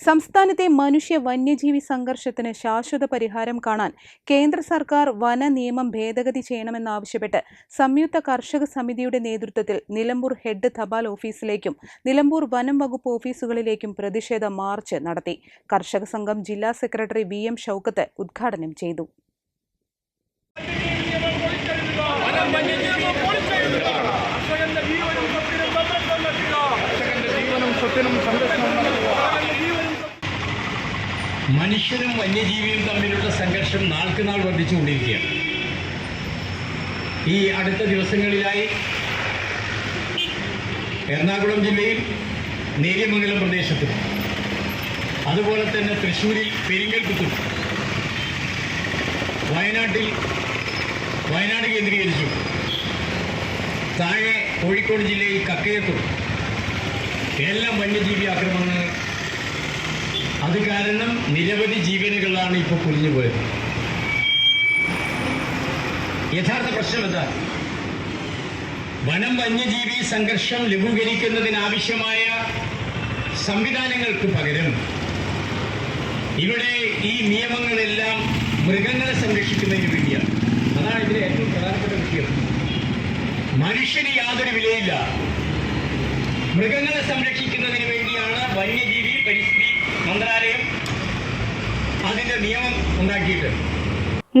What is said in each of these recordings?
സംസ്ഥാനത്തെ മനുഷ്യ വന്യജീവി സംഘർഷത്തിന് ശാശ്വത പരിഹാരം കാണാൻ കേന്ദ്ര സർക്കാർ വന നിയമം ഭേദഗതി ചെയ്യണമെന്നാവശ്യപ്പെട്ട് സംയുക്ത കർഷക സമിതിയുടെ നേതൃത്വത്തിൽ നിലമ്പൂർ ഹെഡ് തപാൽ ഓഫീസിലേക്കും നിലമ്പൂർ വനം വകുപ്പ് ഓഫീസുകളിലേക്കും പ്രതിഷേധ മാർച്ച് നടത്തി. കർഷക സംഘം ജില്ലാ സെക്രട്ടറി വി എം ഷൌക്കത്ത് ഉദ്ഘാടനം ചെയ്തു. സ്വത്തിനും സംരക്ഷണം നൽകുക. മനുഷ്യനും വന്യജീവിയും തമ്മിലുള്ള സംഘർഷം നാൾക്ക് നാൾ വർദ്ധിച്ചുകൊണ്ടിരിക്കുകയാണ്. ഈ അടുത്ത ദിവസങ്ങളിലായി എറണാകുളം ജില്ലയിൽ നേര്യമംഗലം പ്രദേശത്തും അതുപോലെ തന്നെ തൃശ്ശൂരിൽ പെരിങ്ങൽക്കുത്തും വയനാട്ടിൽ വയനാട് കേന്ദ്രീകരിച്ചു താഴെ കോഴിക്കോട് ജില്ലയിൽ കക്കയത്തും എല്ലാം വന്യജീവി ആക്രമണങ്ങൾ അത് കാരണം നിരവധി ജീവനുകളാണ് ഇപ്പോൾ പൊലിഞ്ഞു പോയത്. യഥാർത്ഥ പ്രശ്നം എന്താ? വനം വന്യജീവി സംഘർഷം ലഘൂകരിക്കുന്നതിനാവശ്യമായ സംവിധാനങ്ങൾക്ക് പകരം ഇവിടെ ഈ നിയമങ്ങളെല്ലാം മൃഗങ്ങളെ സംരക്ഷിക്കുന്നതിന് വേണ്ടിയാണ്. അതാണ് ഇതിലെ ഏറ്റവും പ്രധാനപ്പെട്ട വിഷയം. മനുഷ്യന് യാതൊരു വിലയില്ല. മൃഗങ്ങളെ സംരക്ഷിക്കുന്നതിന് വേണ്ടിയാണ് വന്യജീവി പരിസ്ഥിതി മന്ത്രാലയം അതിന്റെ നിയമം ഉണ്ടാക്കിയിട്ട്.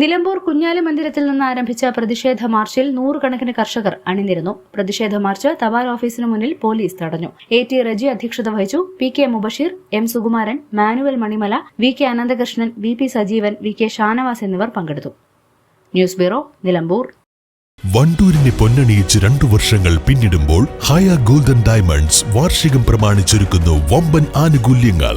നിലമ്പൂർ കുഞ്ഞാലി മന്ദിരത്തിൽ നിന്ന് ആരംഭിച്ച പ്രതിഷേധ മാർച്ചിൽ നൂറുകണക്കിന് കർഷകർ അണിനിരുന്നു. പ്രതിഷേധ മാർച്ച് തപാൽ ഓഫീസിന് മുന്നിൽ പോലീസ് തടഞ്ഞു. എ ടി റജി അധ്യക്ഷത വഹിച്ചു P K Mubasheer M Sukumaran Manuel Manimala V K Ananthakrishnan V P Sajeevan V K Shanavas എന്നിവർ പങ്കെടുത്തു. News bureau Nilambur. വണ്ടൂരിനെ പൊന്നണിയിച്ച് രണ്ടു വർഷങ്ങൾ പിന്നിടുമ്പോൾ ഹയ ഗോൾഡൻ ഡയമണ്ട്സ് വാർഷികം പ്രമാണിച്ചൊരുക്കുന്നു വമ്പൻ ആനുകൂല്യങ്ങൾ.